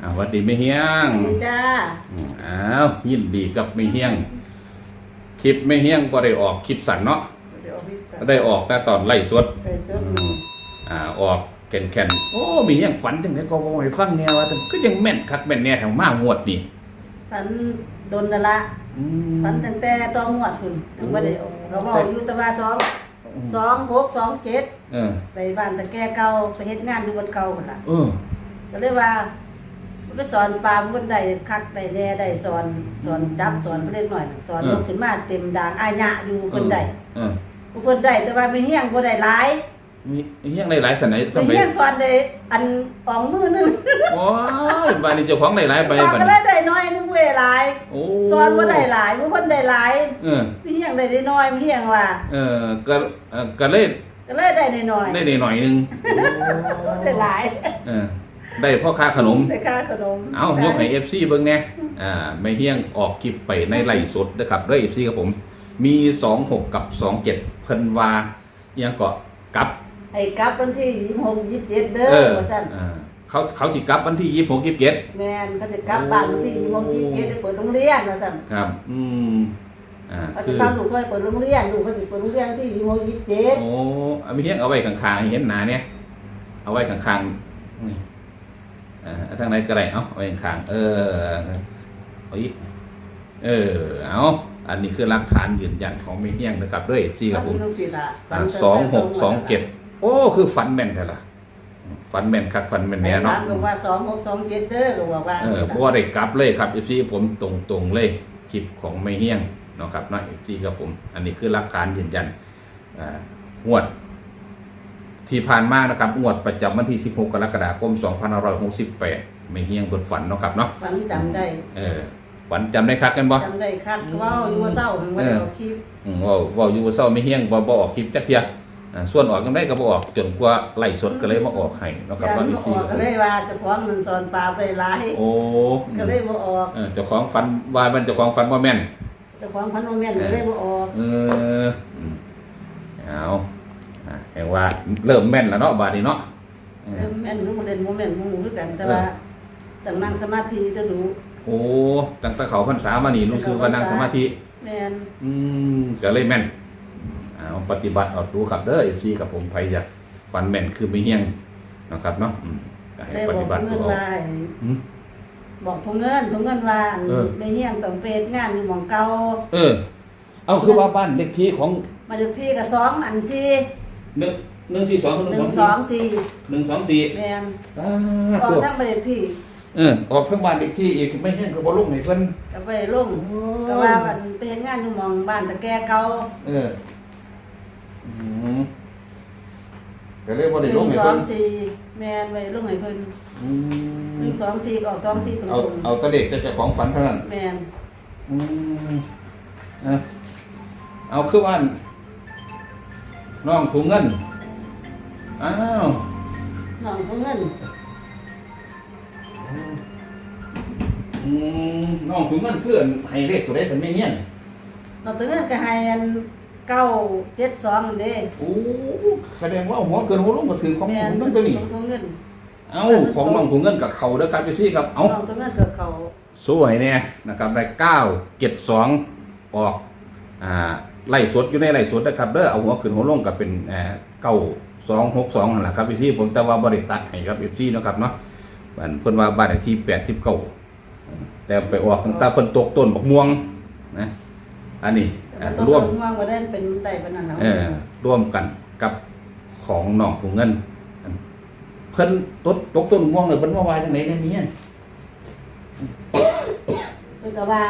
อ่าหวัดดีไม่เฮียงดีจ้าอืมอ้าวยินดีกับไม่เฮียง คลิปไม่เฮียงก็ได้ออกคลิปสั่นเนาะเดี๋ยวพี่จะได้ออกแต่ตอนไล่สดไปจดอืมอ่าออกแก่นแก่นๆโอ้มีเฮียงฝันจังไดก็บ่ให้ฟังแนวว่าแต่ก็ยังแม่นคักแม่นแน่ทางมางวดนี่ฝันโดนนั่นละอืม ฝันตั้งแต่ตอนงวดคุณยังไม่ได้ออกเขาบอกอยู่แตะว่าสองสองหกสองเจ็ดเออไปบ้านตะแก่เก่าไปเฮ็ดงานอยู่บนเก่าคนละเออก็เลยว่า ไปสอนปลาคนใดคักใดแน่ได้สอนสอนจับสอนเล็กหน่อยน่ะสอนเออลงขึ้นมาเต็มด่างอาญะอยู่คนใดเออผู้คนใดแต่ว่าไม่เฮี้ยงบ่ได้หลายมีเฮียงได้หลายสันไหนสไม่มัยเฮี้ยงสอนได้อันอองมือหนึงโอ้ยบ้านนี้เจ้าของได้หลายใบปลาบัดก็นี้ได้ได้น้อยนึงเวยหลายโอ้สอนว่าได้หลายผู้คนได้หลายเออมีเฮี้ยงได้ได้น้อยมีเฮี้ยงว่า เออก็เอ่อก็เลยก็เลยได้ได้น้อยได้หน่อยหนึงได้หลาย เออ ได้พ่อค้าขนม ได้ค่าขนมเอายกให้ FC เบิ่งแน่อ่าไม่เฮี้ยงออกคลิปไปในไลฟ์สดนะครับด้วย FC กับผม มี26กับ27เพิ่นว่าอิหยังก็กลับให้กลับวันที่26 27เด้อเออว่าซั่นอ่าเขาเขาสิกลับวันที่26 27แม่นเขาจะกลับบ้านวันที่26 27ได้เปิดโรงเรียนว่าซั่นครับ อืมอ่าเขาคืจะอทำลูกเขาให้เปิดโรงเรียนลูกเขาสิเปิดโรงเรียนวันที่26 27โอ้เอาไม่เฮี้ยงเอาไว้ข้างๆให้เห็นหน้าเนี่ย เอาไว้ข้างๆนี่อ่า ทางไหนก็ได้เอาเอาไว้ข้างๆเออเอาอีกเออเอาอันนี้คือหลักฐานยืนยันของไม่เฮี้ยงนะครับด้วย FC กับผมจังซี่ล่ะอ่าสองหกสองเจ็ดโอ้คือฝันแม่นแท้ล่ะฝันแม่นคักฝันแม่นแม่แน่เนาะเนาะก็ว่า26 27เด้อก็ว่าว่าเออเพราะว่าได้กลับเลยครับเอฟซีผมตรงตรงๆเลยคลิปของไม่เฮี้ยงเนาะครับเนาะเอฟซีกับผม อันนี้คือหลักการยืนยันอ่างวด ที่ผ่านมานะครับงวดประจำวันที่ 16 กรกฎาคม 2568 ไม่เฮี้ยงบนฝันเนาะครับเนาะฝันจำได้เออฝันจำได้คักกันบ่จำได้คักเว้าอยู่ว่าเศร้าหังบ่ได้เอาคลิปอืมเว่าเว่าอยู่ว่าเศร้าไม่เฮี้ยงบ่บ่ออกคลิปจักเทียอ่าส่วนออกกันได้ก็บ่ออกจนกว่าไล่สดก็เลยมาออกให้เนาะครับยัเนาะนอีบ่กอทีอกก็เลยว่าเจ้าของมันสอนปลาไปหลายโอ้ก็เลยบ่ออกเออเจ้าของฝันว่ามันเจ้าของฝันว่าแม่น เจ้าของพันโนแม่นก็เลยบ่ออก เอออืมเอาอะ แห่งว่าเริ่มแม่นแล้วเนาะบาดนี้เนาะเออแม่นรู้บ่เล่นบ่แม่นบ่ฮู้คือกัน แต่ว่าต้องนั่งสมาธิก็รู้โอ้ตั้งแต่เขาพรรษามานี่รู้สึกว่านั่งสมาธิ แม่นอืมก็เลยแม่นเอาปฏิบัติเอาดูครับเด้อ FC กับผมไผอยากฝันแม่นคือไม่เฮี้ยงนะครับเนาะอืมก็ให้ได้ปบอฏิกบัติเงิดูนเอาว่าให้อืม บอกทุงเงินทุงเงินว่าอันเออ ไม่เฮียงต้องไปเฮ็ดงานอยู่หม่องเก่าเออ เอาคือว่าบ้านเลขที่ของ มาดึกที่ก็สองอันที่ หนึ่งหนึ่งสี่สองหนึ่งหนึ่สองงสองสี่หนึ่งสองสี่แม่นอ่าออกตัวทั้งประเทศที่เออออกทั้งบ้านเลขที่อีกไม่เฮี้ยงก็บ่ลงให้เพิ่นก็ไปลงก็ว่ามันไปเฮ็ดงานอยู่หม่องบ้านตะแก่เก่าเอออืมก็เลยบ่หได้นึ่ลงงให้สอเพิ่งนสี่แม่นไว้ลงให้เพิ่นอืหนึ่มงสองสี่ก็ออกสองสี่ตรงเอาเอาแตะเด็กแต่เจ้าของฝันเท่านั้น ๆแม่นอืมเอาเอาคือว่า น้องถุงเงิน อ้าวน้องทุงเงินอืมน้องถุงเงินคืออันให้เลขตัวใดสันไม่เงี้ยนน้องทุงเงินก็ให้อันเก้าเจ็ดสองนั่นเด้โอ้แสดงว่าหัวเกินหัวลงมาถือของแม่ถุนงเงินตัวนี้น้องทุงเงินเอ้าของน้องถุงเงินกับเขาเด้อครับพี่ซี่ครับเอ้าน้องทุงเงินเกิดเขาสวยเนี่ยนะครับได้เก้าเจ็ดสองออกอ่า ไล่สดอยู่ในไล่สดนะครับเด้อเอาหัวขึ้นหัวลงกับเป็นเอ่อเก้าสองหกสองนั่นแหละครับพี่ซี่ผมแต่ว่าบริตัดให้ครับพี่ซี่นาะครับเนาะบ้านเพิ่นว่าบ้านเลขที่แปดสิบเก้าแต่ไปออกตั้งแต่เพิ่นตกต้นบักม่วงนะอันนี้อ่าต้องร่วมเพิ่งว่างว่าได้เป็นได้ปานนั้นแล้วเออร่วมกันกับของน้องถุงเงิน เพิ่นตดตกต้นม่วงเลยเพิ่นว่าว่าจังไหนเนี่ยเนี่ยเพิ่นก็ว่า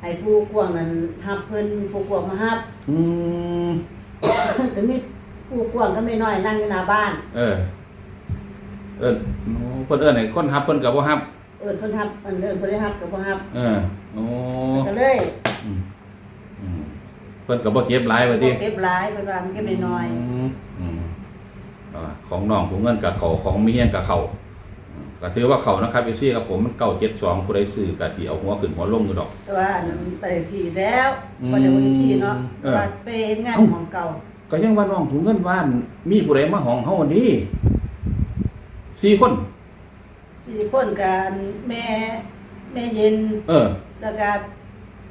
ให้ผู้กวางนั้นฮับเพิ่นผู้กวางมาฮับ อืมก็มีผู้กวางก็ไม่น้อยนั่งอยู่หน้าบ้าน เออ เออโอ้เพิ่นเอิ้นให้คนฮับเพิ่นก็บ่ฮับ เอิ้นเพิ่นฮับเอิ้นเอิ้นเพิ่นได้ฮับก็บ่ฮับเออโอ้ก็เลยอืมอืมเพิ่นก็บ่เก็บหลายว่าติเก็บหลายเพิ่นว่ามันเก็บน้อยมอืมอ่าของน้องถุงเงินกับเขาของมีเฮียนกับเขาอืม ก็ถือว่าเขานะครับพี่ซี่ครับผมมัน972ผู้ใดซื้อก็สิเอาหัวขึ้นหัวลงอยู่ดอกๆแต่ว่าอันนั้นไปที่แล้วอืมบ่ได้บ่ได้ที่เนาะเออ ว่าไปเฮ็ดงานของเก่าก็ยังว่าน้องถุงเงินว่านมีผู้ใดมาห้องเฮาวันนี้สี่คนสสี่คนกันแม่แม่เย็น เออ แล้วก็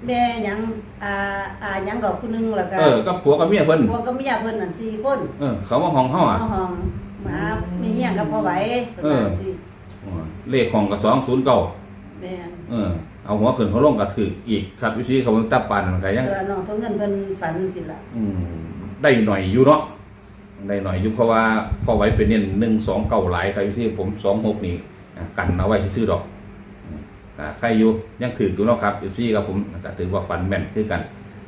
แม่หยังอาอาหยังดอกผู้หนึงแล้วก็เออกับผัวกับเมียเพิ่นพวกก็เมียเพิ่นนั่นสี่คนเออ เขามาห้องเฮาอะ เอาห้องมามีเฮียงกับพ่อไหวเพิ่นว่าสิอ๋อ เลขห้องก็209แม่นเออเอาหัวขึ้นหัวลงก็ถืออีกครับวิธีเขามันตับปานมันก็ยังแต่ว่าน้องทงเงินเพิ่นฝันสิล่ะอืมได้หน่อยอยู่เนาะได้หน่อยอยู่เพราะว่าพอไว้เป็นเน้นหนึ่งสองเก่าหลายครับที่ผมสองหกนี่อะกันเอาไว้ซื้อๆดอกอืมอ่าใครอยู่ยังถืออยู่เนาะครับอยู่ซี่ครับผมก็ถือว่าฝันแม่นคือกัน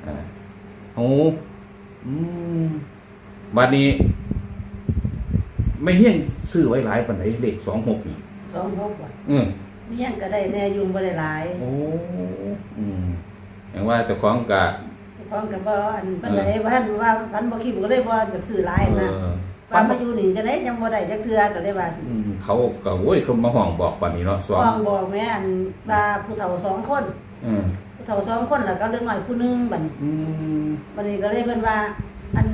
อ่าโอ้อืมบัดนี้ ไม่เฮี้ยงซื้อไว้หลายปันไหนเลขสองหกนี่ สองหกว่ะอืมมีเฮียงก็ได้แน่ยุงบ่ได้หลายโอ้อืมอย่างว่าเจ้าของกะเจ้าของก็บ่อันปานใดว่าท่านว่าฝันบ่คิดก็เลยบ่อยากซื้อหลายเอนะอฝันมาอยู่นี่จังได๋ยังบ่ได้จักเทื่อก็เลยว่าสิอืมเขาก็โว้ยเขามาห้องบอกปันนี้เนาะสองห้องบอกแม่อันว่าผู้เฒ่าสองคน อืมผู้เฒ่าสองคนแล้วก็เรื่องน้อยผู้หนึงบัดนี้อืมบัดนี้ก็เลยเพิ่นว่า อัน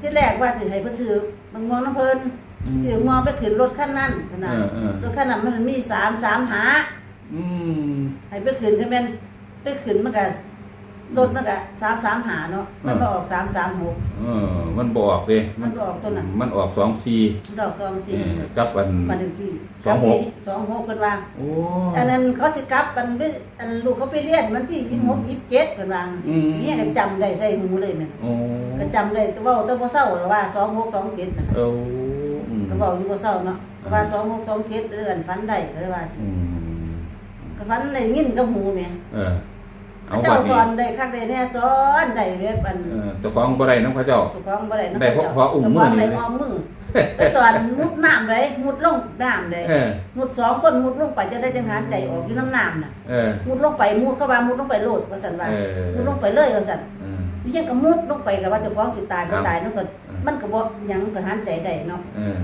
ที่แรกว่าสิให้เพิ่นซื้อมันงวงน้ำเพิ่น ซื้อมองไปขึ้นรถคันนั้นขนาดเออเออ รถคันนั้นมันมี3 3หาอืม ให้ไปขึ้นก็แม่นไปขึ้นมันก็รถมันก็3 3หาเนาะมันก็ออก3 3 6เออ มันบอกเลยมันออกตัวนั้น มันออกสองสี่ดอก2เออ4กับอัน มาถึงที่สองหก สองหกเพิ่นว่าโอ้ อันนั้นเขาสิกลับมันไปอันลูกเขาไปเรียนมันที่26 27เพิ่นว่าจังซี่เนี่ยก็จำได้ใส่หูเลยแม่น โอ้ก็จำได้แต่เว่าแต่บ่เศร้าหรอกว่าสองหกสองเจ็ดน่ะเอออืม ก็บอกอยู่บ่เศร้าเนาะก็ว่าสองหกสองเจ็ดเดือนฝันได้ก็เลยว่าสิอืมก็ฝันได้ยินกับหูแม่เออ เอาเจ้าบัดสนี้อนได้คักได้แน่สอนได้เว็บอันเออเจ้าของบ่ได้น้ำพระเจ้า ถูกของบ่ได้นะได้เพราะเพราะอุ้มมือนี่ ได้เพราะมือไปสอนมุดน้ำเลยมุดลงน้ำเลยเออ มุดสองคนมุดลงไปจะได้จังหารใจออกอยู่น้ำน้ำน่ะ เออ มุดลงไปมุดเข้ามามุดลงไปโลดว่าซั่นว่าเออ มุดลงไปเลยว่าซั่นเออมีจังก็มุดลงไปก็ว่าเจ้าของสิตายบ่ครับตายเนาะก็ มันก็บ่หยังก็หารใจได้เนาะเออ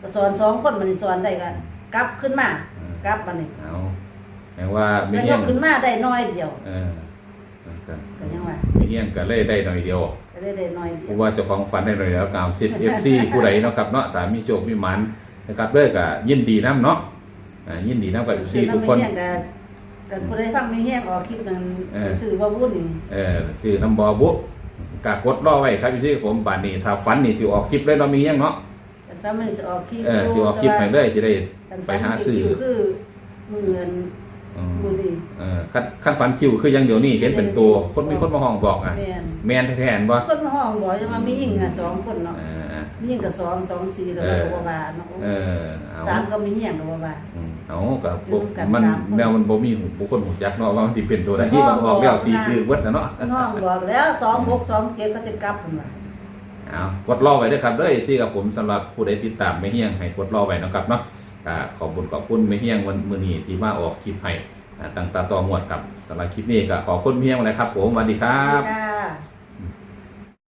ก็สอนสองคนมันสอนได้กันกลับขึ้นมาเออกลับมันนี่เอาแปลว่าไม่แล้วยเฮี้ยกงขึ้นมาได้น้อยเดียว เออก็ก็ยังว่าไม่เฮี้ยงก็เลยได้หน่อยเดียวก็ได้ได้น้อยเดีเพยวราะว่าเจ้าของฝันได้หน่อยแล้วกล่าวสิทธิ์เอฟซีผู้ใดเนาะครับเนาะแต่มีโชคมีหมันนะครับเลิกก็ยินดีน้ำเนาะอ่ายินดีน้ำกับเอฟซีซื้อทุกน้ำคนไม่แห้งก็ก็ผู้ใดฟังไม่แห้งออกคลิปนั้นเออ ซื้อว่าวุ่นนี่เออชื่อน้ำบอบุ กากดรอไว้ครับพี่ที่ผมบานนี้ถ้าฝันนี่สิออกคลิปเลยเนาะมีเงี้ยงเนาะแต่ถ้ามันสิออกคลิปเออสิออกคลิปให้เลยสิได้แต่ไปหาซื้อคือมือเงินอืมมือนี่เออขั้นขั้นฝันคิวคือยังเดี๋ยวนี้เห็นเป็นตัวคนมีคนมาห้องบอกอะแม่นแมนแท้ๆบ่คนมาห้องบอกจะมามียิ่งอะสองคนเนาะเออ มียิ่งกับสองสองสี่แล้วเออ ก็บ่ว่าเนาะเออเอาสามก็มีเหี้ยงก็บ่ว่าอืม เอากับอยู่กันมันสามคน แนวมันบ่มีบุคคลหูจักเนาะว่ามันสิเป็นตัวใดที่มันออกแล้วตีคือเวิดนะเนาะน้องบอกแล้วสองหกสองเจ็ดก็จะกลับผมว่าเอากดรอไว้ด้วยครับเด้อซี่กับผมสำหรับผู้ใดติดตามไม่เฮี้ยงให้กดรอไว้นะครับเนาะก็ขอบคุณขอบคุณไม่เฮี้ยงวันมื้อนี้ที่มาออกคลิปให้อ่าตั้งตาต่อหมวดกับสำหรับคลิปนี้ก็ขอบคุณไม่เฮี้ยงเลยครับ ผมสวัสดีครับค่ะ